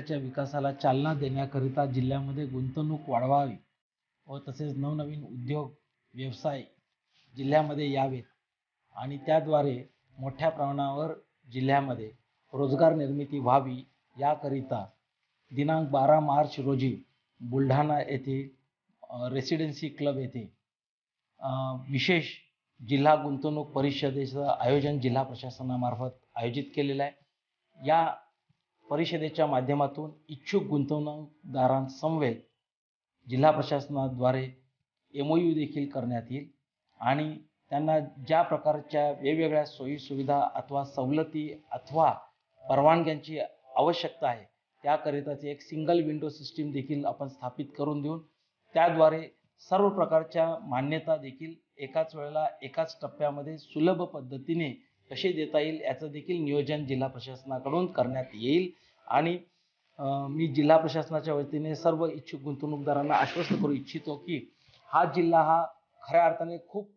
विकासाला चालना देण्याकरिता जिल्ह्यामध्ये गुंतवणूक वाढवावी व तसेच नवनवीन उद्योग व्यवसाय जिल्ह्यामध्ये यावेत. आणि त्याद्वारे मोठ्या प्रमाणावर जिल्ह्यामध्ये रोजगार निर्मिती व्हावी याकरिता दिनांक बारा मार्च रोजी बुलढाणा येथे रेसिडेन्सी क्लब येथे विशेष जिल्हा गुंतवणूक परिषदेचं आयोजन जिल्हा प्रशासनामार्फत आयोजित केलेलं आहे. या परिषदेच्या माध्यमातून इच्छुक गुंतवणूकदारांसमवेत जिल्हा प्रशासनाद्वारे एम ओ यू देखील करण्यात येईल आणि त्यांना ज्या प्रकारच्या वेगवेगळ्या सोयीसुविधा अथवा सवलती अथवा परवानग्यांची आवश्यकता आहे त्याकरिताची एक सिंगल विंडो सिस्टीम देखील आपण स्थापित करून देऊन त्याद्वारे सर्व प्रकारच्या मान्यता देखील एकाच वेळेला एकाच टप्प्यामध्ये सुलभ पद्धतीने कसे देता येईल याचं देखील नियोजन जिल्हा प्रशासनाकडून करण्यात येईल. आणि मी जिल्हा प्रशासनाच्या वतीने सर्व इच्छुक गुंतवणूकदारांना आश्वस्त करू इच्छितो की हा जिल्हा हा खऱ्या अर्थाने खूप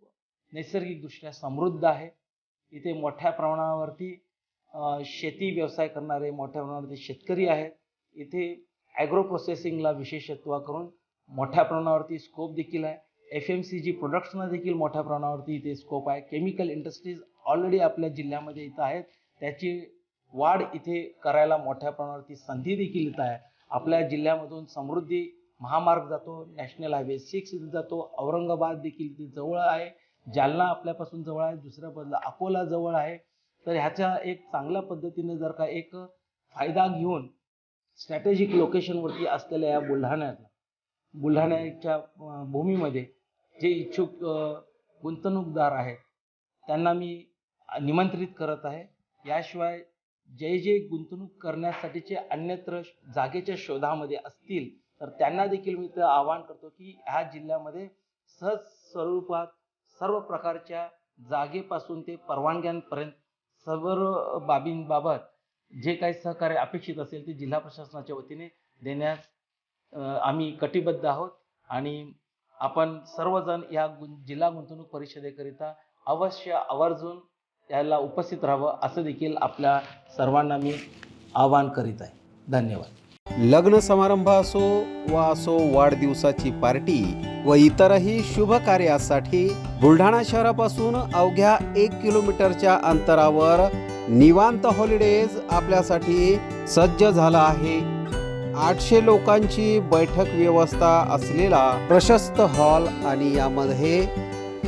नैसर्गिकदृष्ट्या समृद्ध आहे. इथे मोठ्या प्रमाणावरती शेती व्यवसाय करणारे मोठ्या प्रमाणावरती शेतकरी आहेत. इथे ॲग्रो प्रोसेसिंगला विशेषत्व करून मोठ्या प्रमाणावरती स्कोप देखील आहे. एफ एम सी जी प्रोडक्ट्सना देखील मोठ्या प्रमाणावरती इथे स्कोप आहे. केमिकल इंडस्ट्रीज ऑलरेडी आपल्या जिल्ह्यामध्ये इथं आहेत. त्याची वाढ इथे करायला मोठ्या प्रमाणावरती संधी देखील इथं आहे. आपल्या जिल्ह्यामधून समृद्धी महामार्ग जातो नॅशनल हायवे सिक्स इथे जातो औरंगाबाद देखील इथे जवळ आहे. जालना आपल्यापासून जवळ आहे दुसऱ्या बाजूला अकोला जवळ आहे. तर ह्याच्या एक चांगल्या पद्धतीने जर का एक फायदा घेऊन स्ट्रॅटेजिक लोकेशनवरती असलेल्या या बुलढाण्यात बुलढाण्याच्या भूमीमध्ये जे इच्छुक गुंतवणूकदार आहेत त्यांना मी निमंत्रित करत आहे. याशिवाय जे जे गुंतवणूक करण्यासाठीचे अन्यत्र जागेच्या शोधामध्ये असतील तर त्यांना देखील मी तर आवाहन करतो की ह्या जिल्ह्यामध्ये सहज स्वरूपात सर्व प्रकारच्या जागेपासून ते परवानग्यांपर्यंत सर्व बाबींबाबत जे काही सहकार्य अपेक्षित असेल ते जिल्हा प्रशासनाच्या वतीने देण्यास आम्ही कटिबद्ध आहोत. आणि आपण सर्वजण या गुं जिल्हा गुंतवणूक परिषदेकरिता अवश्य आवर्जून त्याला उपस्थित राहावं असं देखील आपल्या सर्वांना मी आवाहन करीत आहे. धन्यवाद. लग्न समारंभ असो वा असो वाढदिवसाची पार्टी व इतरही शुभ कार्यासाठी बुलढाणा शहरापासून अवघ्या एक किलोमीटरच्या अंतरावर निवांत हॉलिडेज आपल्यासाठी सज्ज झाला आहे. आठशे लोकांची बैठक व्यवस्था असलेला प्रशस्त हॉल आणि यामध्ये